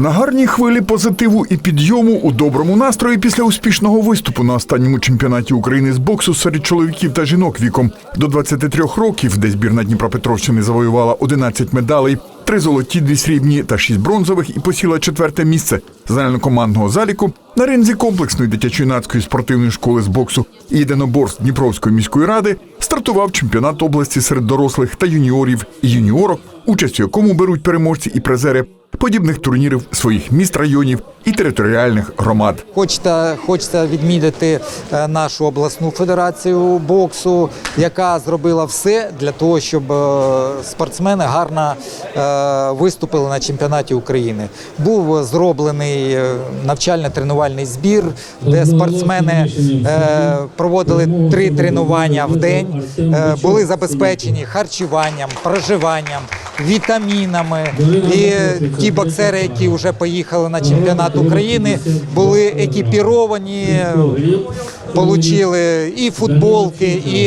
На гарній хвилі позитиву і підйому у доброму настрої після успішного виступу на останньому чемпіонаті України з боксу серед чоловіків та жінок віком. До 23 років, де збірна Дніпропетровщини завоювала 11 медалей, три золоті, дві срібні та шість бронзових і посіла четверте місце загальнокомандного заліку на ринзі комплексної дитячо-юнацької спортивної школи з боксу. І єдиноборств Дніпровської міської ради стартував чемпіонат області серед дорослих та юніорів і юніорок, участь у якому беруть переможці і призери подібних турнірів своїх міст, районів і територіальних громад. Хочеться, хочеться відмітити е, нашу обласну федерацію боксу, яка зробила все для того, щоб е, спортсмени гарно е, виступили на чемпіонаті України. Був зроблений навчально-тренувальний збір, де спортсмени проводили три тренування в день, були забезпечені харчуванням, проживанням, вітамінами. І ті боксери, які вже поїхали на чемпіонат України, були екіпіровані, отримали і футболки, і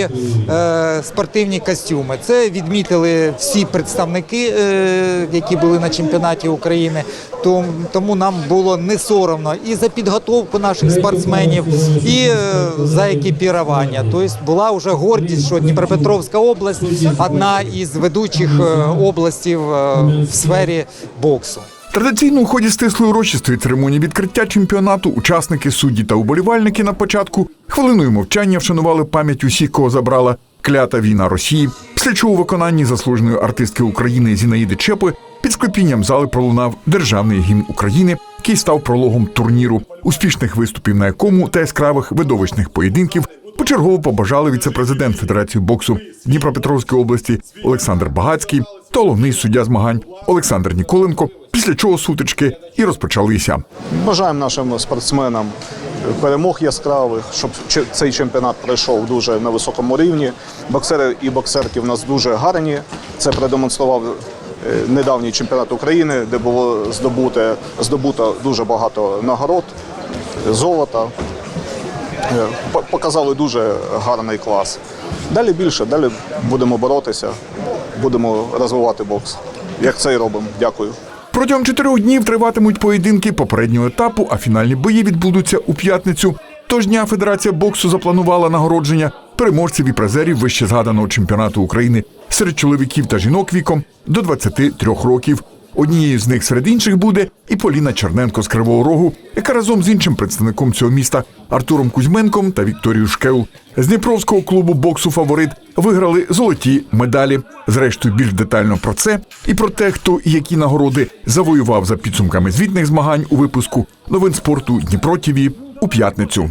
е, спортивні костюми. Це відмітили всі представники, е, які були на чемпіонаті України. Тому, тому нам було не соромно і за підготовку наших спортсменів, і е, за екіпірування. Тобто була вже гордість, що Дніпропетровська область одна із ведучих е, областів е, в сфері боксу. Традиційно у ході стислої урочистої церемонії відкриття чемпіонату учасники, судді та уболівальники на початку хвилиною мовчання вшанували пам'ять усіх, кого забрала клята війна Росії. Після чого у виконанні заслуженої артистки України Зінаїди Чепи під склепінням зали пролунав державний гімн України, який став прологом турніру, успішних виступів на якому та яскравих видовищних поєдинків почергово побажали віце-президент Федерації боксу Дніпропетровської області Олександр Багацький та головний суддя змагань Олександр Ніколенко. Після чого сутички і розпочалися. Бажаємо нашим спортсменам перемог яскравих, щоб цей чемпіонат пройшов дуже на високому рівні. Боксери і боксерки в нас дуже гарні. Це продемонстрував е, недавній чемпіонат України, де було здобуте, здобуто дуже багато нагород, золота. Е, Показали дуже гарний клас. Далі більше, далі будемо боротися, будемо розвивати бокс. Як це і робимо. Дякую. Протягом чотирьох днів триватимуть поєдинки попереднього етапу, а фінальні бої відбудуться у п'ятницю. Тож дня Федерація боксу запланувала нагородження переможців і призерів вище згаданого чемпіонату України серед чоловіків та жінок віком до 23 років. Однією з них серед інших буде і Поліна Черненко з Кривого Рогу, яка разом з іншим представником цього міста Артуром Кузьменком та Вікторією Шкеул з Дніпровського клубу боксу Фаворит виграли золоті медалі. Зрештою, більш детально про це і про те, хто і які нагороди завоював за підсумками звітних змагань у випуску новин спорту Дніпро ТІВІ у п'ятницю.